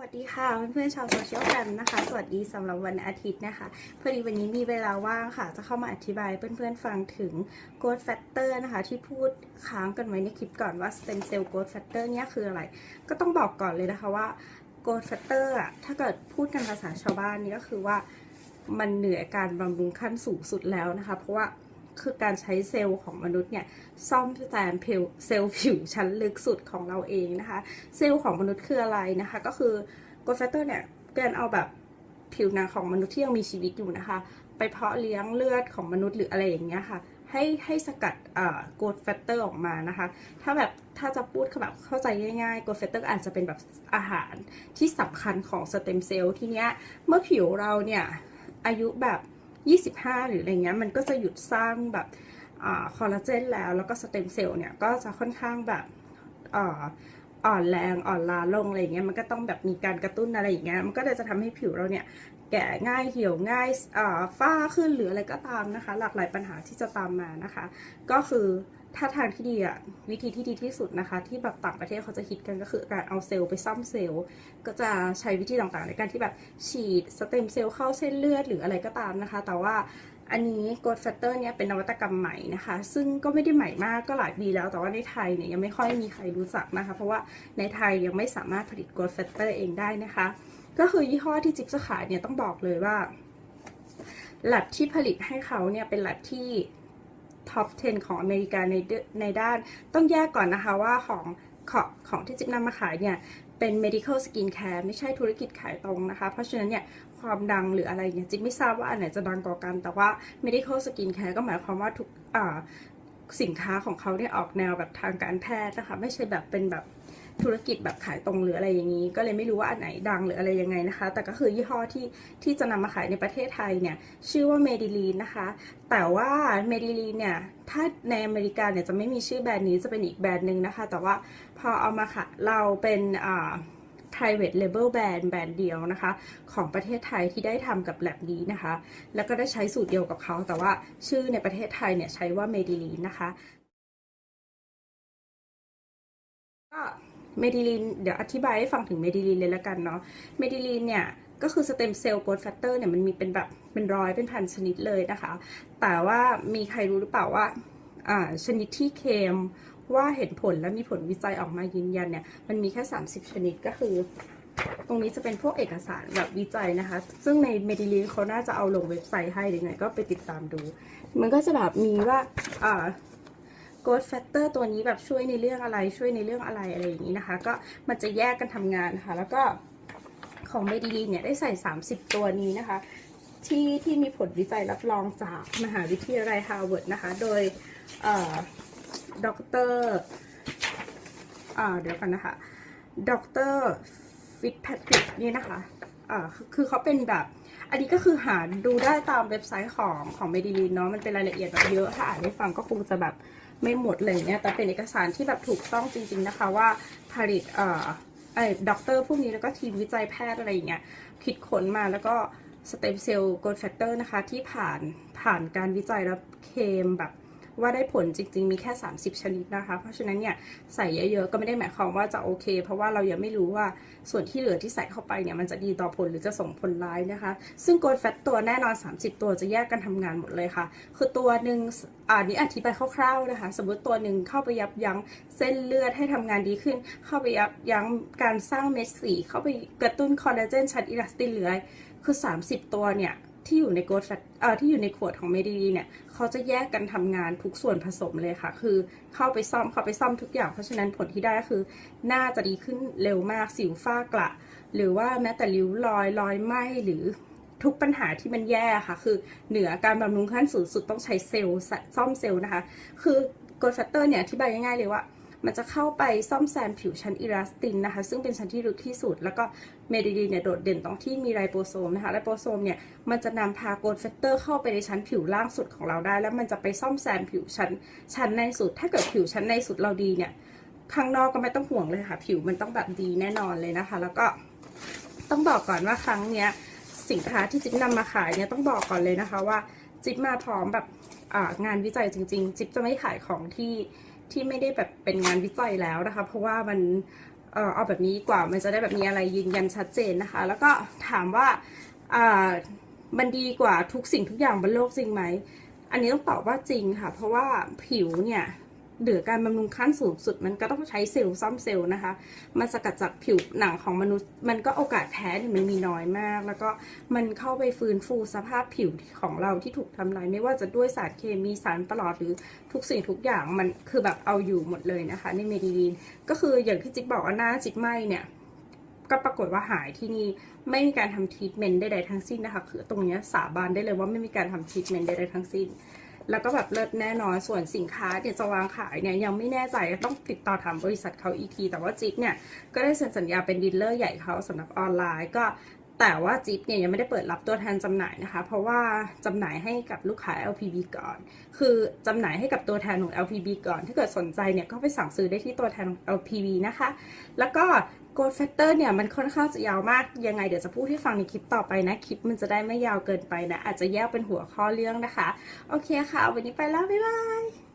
วัสดีค่ะเพื่อนๆชาวโซเชียลกันนะคะ สวัสดีสำหรับวันอาทิตย์นะคะพอดีวันนี้มีเวลาว่างค่ะ จะเข้ามาอธิบายเพื่อนๆฟังถึง growth factor นะคะ ที่พูดค้างกันไว้ในคลิปก่อนว่า stem cell growth factor เนี่ยคืออะไร ก็ต้องบอกก่อนเลยนะคะว่า growth factor อะถ้าเกิดพูดกันภาษาชาวบ้านนี่ก็คือว่ามันเหนือการบำรุงขั้นสูงสุดแล้วนะคะ เพราะว่า คือการใช้เซลล์ของมนุษย์เนี่ยซ่อมแซมเพลเซลล์ผิวชั้นลึกสุดของเราเองนะคะ เซลล์ของมนุษย์คืออะไรนะคะ ก็คือ g r o w t factor เนี่ยการเอาแบบผิวหนังของมนุษย์ที่ยังมีชีวิตอยู่นะคะ ไปเพาะเลี้ยงเลือดของมนุษย์หรืออะไรอย่างเงี้ยค่ะให้ให้สกัดอ่า growth factor ออกมานะคะ ถ้าแบบถ้าจะพูดแบบเข้าใจง่ายๆ growth factor อาจจะเป็นแบบอาหารที่สำคัญของสเต็มเซลล์ทีเนี้ยเมื่อผิวเราเนี่ยอายุแบบ 25 หรืออะไรเงี้ยมันก็จะหยุดสร้างแบบคอลลาเจนแล้วแล้วก็สเต็มเซลล์เนี่ยก็จะค่อนข้างแบบอ่อ่อนแรงอ่อนล้าลงอะไรเงี้ยมันก็ต้องแบบมีการกระตุ้นอะไรอย่างเงี้ยมันก็เลยจะทำให้ผิวเราเนี่ยแก่ง่ายเหี่ยวง่ายอ่าฝ้าขึ้นหรืออะไรก็ตามนะคะ หลากหลายปัญหาที่จะตามมานะคะ ก็คือ ถ้าทางที่ดีอะวิธีที่ดีที่สุดนะคะ ที่แบบต่างประเทศเขาจะฮิตกันก็คือการเอาเซลล์ไปซ่อมเซลล์ ก็จะใช้วิธีต่างๆ ในการที่แบบฉีดสเต็มเซลล์เข้าเส้นเลือดหรืออะไรก็ตามนะคะ แต่ว่าอันนี้ growth factor เนี่ยเป็นนวัตกรรมใหม่นะคะ ซึ่งก็ไม่ได้ใหม่มากก็หลายปีแล้ว แต่ว่าในไทยเนี่ยยังไม่ค่อยมีใครรู้จักนะคะ เพราะว่าในไทยยังไม่สามารถผลิต growth factor เองได้นะคะ ก็คือยี่ห้อที่จิ๊บจะขายเนี่ยต้องบอกเลยว่าหลัดที่ผลิตให้เขาเนี่ยเป็นหลัดที่ ท็อป 10 ของอเมริกาในในด้านต้องแยกก่อนนะคะว่าของของของที่จิ๊บนำมาขายเนี่ยเป็น medical skin care ไม่ใช่ธุรกิจขายตรงนะคะ เพราะฉะนั้นเนี่ยความดังหรืออะไรเนี่ยจิ๊บไม่ทราบว่าอันไหนจะดังกว่ากัน แต่ว่า medical skin care ก็หมายความว่าทุกอ่าสินค้าของเขาเนี่ยออกแนวแบบทางการแพทย์นะคะ ไม่ใช่แบบเป็นแบบ ธุรกิจแบบขายตรงหรืออะไรอย่างนี้ ก็เลยไม่รู้ว่าอันไหนดังหรืออะไรยังไงนะคะ แต่ก็คือยี่ห้อที่ที่จะนำมาขายในประเทศไทยเนี่ยชื่อว่าเมดิลีนนะคะ แต่ว่าเมดิลีนเนี่ยถ้าในอเมริกาเนี่ยจะไม่มีชื่อแบรนด์นี้จะเป็นอีกแบรนด์หนึ่งนะคะ แต่ว่าพอเอามาค่ะเราเป็นอ่า private label brand แบรนด์เดียวนะคะ ของประเทศไทยที่ได้ทำกับแลบนี้นะคะ แล้วก็ได้ใช้สูตรเดียวกับเขาแต่ว่าชื่อในประเทศไทยเนี่ยใช้ว่าเมดิลีนนะคะก็ เมดิลีนเดี๋ยวอธิบายให้ฟังถึงเมดิลีนเลยละกันเนาะเมดิลีนเนี่ยก็คือสเต็มเซลล์โกรทแฟกเตอร์เนี่ยมันมีเป็นแบบเป็นร้อยเป็นพันชนิดเลยนะคะ แต่ว่ามีใครรู้หรือเปล่าว่าอ่าชนิดที่เคมว่าเห็นผลและมีผลวิจัยออกมายืนยันเนี่ยมันมีแค่ 30 ชนิดก็คือ ตรงนี้จะเป็นพวกเอกสารแบบวิจัยนะคะ ซึ่งในเมดิลีนเขาน่าจะเอาลงเว็บไซต์ให้หรือไงก็ไปติดตามดู มันก็จะแบบมีว่า อ่า growth factor ตัวนี้แบบช่วยในเรื่องอะไรช่วยในเรื่องอะไรอะไรอย่างนี้นะคะ ก็มันจะแยกกันทำงานนะคะแล้วก็ของเมดิลีนเนี่ยได้ใส่ 30 ตัวนี้นะคะ ที่ที่มีผลวิจัยรับรองจากมหาวิทยาลัยฮาร์วาร์ดนะคะ โดยด็อกเตอร์เดี๋ยวกันนะคะด็อกเตอร์ฟิตแพทริกนี่นะคะอ่าคือเขาเป็นแบบ อันนี้ก็คือหาดูได้ตามเว็บไซต์ของของเมดิลีนเนาะ มันเป็นรายละเอียดแบบเยอะ ถ้าอ่านให้ฟังก็คงจะแบบ ไม่หมดเลยเนี่ยแต่เป็นเอกสารที่แบบถูกต้องจริง ๆนะคะว่าผลิตเอ่อไอ้ด็อกเตอร์พวกนี้แล้วก็ทีมวิจัยแพทย์อะไรอย่างเงี้ยคิดค้นมาแล้วก็สเต็มเซลล์โกลด์แฟกเตอร์นะคะที่ผ่านผ่านการวิจัยแล้วเคมแบบ ว่าได้ผลจริง ๆ มีแค่ 30 ชนิดนะคะ เพราะฉะนั้นเนี่ยใส่เยอะๆก็ไม่ได้หมายความว่าจะโอเค เพราะว่าเรายังไม่รู้ว่าส่วนที่เหลือที่ใส่เข้าไปเนี่ยมันจะดีต่อผลหรือจะส่งผลร้ายนะคะ ซึ่งโกลแฟตตัวแน่นอน 30 ตัวจะแยกกันทำงานหมดเลยค่ะ คือตัวหนึ่งอ่านี้อธิบายคร่าวๆนะคะ สมมติตัวหนึ่งเข้าไปยับยั้งเส้นเลือดให้ทำงานดีขึ้น เข้าไปยับยั้งการสร้างเม็ดสี เข้าไปกระตุ้นคอลลาเจนชั้นอิลาสตินเหลือคือ 30 ตัวเนี่ย ที่อยู่ในโกลด์แฟตที่อยู่ในขวดของเมดิลีเนี่ยเขาจะแยกกันทำงานทุกส่วนผสมเลยค่ะ คือเข้าไปซ่อมเข้าไปซ่อมทุกอย่าง เพราะฉะนั้นผลที่ได้ก็คือหน้าจะดีขึ้นเร็วมากสิวฝ้ากระ หรือว่าแม้แต่ริ้วรอยรอยไหมหรือทุกปัญหาที่มันแย่ค่ะ คือเหนือการบำรุงขั้นสูงสุดต้องใช้เซลล์ซ่อมเซลล์นะคะ คือโกลด์แฟตเตอร์เนี่ยอธิบายง่ายๆเลยว่า มันจะเข้าไปซ่อมแซมผิวชั้นอิลาสตินนะคะ ซึ่งเป็นชั้นที่ลึกที่สุด แล้วก็เมดิลีนเนี่ยโดดเด่นตรงที่มีไรโบโซมนะคะ ไรโบโซมเนี่ยมันจะนำพาโกลด์แฟกเตอร์เข้าไปในชั้นผิวล่างสุดของเราได้ แล้วมันจะไปซ่อมแซมผิวชั้นชั้นในสุด ถ้าเกิดผิวชั้นในสุดเราดีเนี่ย ข้างนอกก็ไม่ต้องห่วงเลยค่ะ ผิวมันต้องแบบดีแน่นอนเลยนะคะ แล้วก็ต้องบอกก่อนว่าครั้งเนี้ยสินค้าที่จิ๊บนำมาขายเนี่ยต้องบอกก่อนเลยนะคะว่าจิ๊บมาพร้อมแบบงานวิจัยจริง ๆ จิ๊บจะไม่ขายของที่ ที่ไม่ได้แบบเป็นงานวิจัยแล้วนะคะ เพราะว่ามันเออเอาแบบนี้กว่ามันจะได้แบบมีอะไรยืนยันชัดเจนนะคะ แล้วก็ถามว่ามันดีกว่าทุกสิ่งทุกอย่างบนโลกจริงไหม อันนี้ต้องตอบว่าจริงค่ะ เพราะว่าผิวเนี่ย หลือการบำรุงขั้นสูงสุดมันก็ต้องใช้เซลล์ซ่อมเซลล์นะคะ มันสกัดจากผิวหนังของมนุษย์ มันก็โอกาสแพ้เนี่ยมันมีน้อยมาก แล้วก็มันเข้าไปฟื้นฟูสภาพผิวของเราที่ถูกทำลายไม่ว่าจะด้วยสารเคมีสารปลอดหรือทุกสิ่งทุกอย่างมันคือแบบเอาอยู่หมดเลยนะคะในเมดิลีนก็คืออย่างที่จิ๊กบอกว่าหน้าจิ๊กไหมเนี่ยก็ปรากฏว่าหายที่นี่ไม่มีการทำทรีทเมนต์ใดๆทั้งสิ้นนะคะคือตรงเนี้ยสาบานได้เลยว่าไม่มีการทำทรีทเมนต์ใดๆทั้งสิ้น แล้วก็แบบเลิศแน่นอนส่วนสินค้าเนี่ยจะวางขายเนี่ยยังไม่แน่ใจต้องติดต่อถามบริษัทเขาอีกที แต่ว่าจิ๊กเนี่ยก็ได้เซ็นสัญญาเป็นดีลเลอร์ใหญ่เขาสำหรับออนไลน์ก็ แต่ว่าจิ๊บเนี่ยยังไม่ได้เปิดรับตัวแทนจำหน่ายนะคะ เพราะว่าจำหน่ายให้กับลูกค้า LPB ก่อน คือจำหน่ายให้กับตัวแทนของ LPB ก่อน ถ้าเกิดสนใจเนี่ยก็ไปสั่งซื้อได้ที่ตัวแทนของ LPB นะคะ แล้วก็ Growth Factor เนี่ยมันค่อนข้างจะยาวมาก ยังไงเดี๋ยวจะพูดให้ฟังในคลิปต่อไปนะ คลิปมันจะได้ไม่ยาวเกินไปนะ อาจจะแยกเป็นหัวข้อเรื่องนะคะ โอเคค่ะ วันนี้ไปแล้ว บ๊ายบาย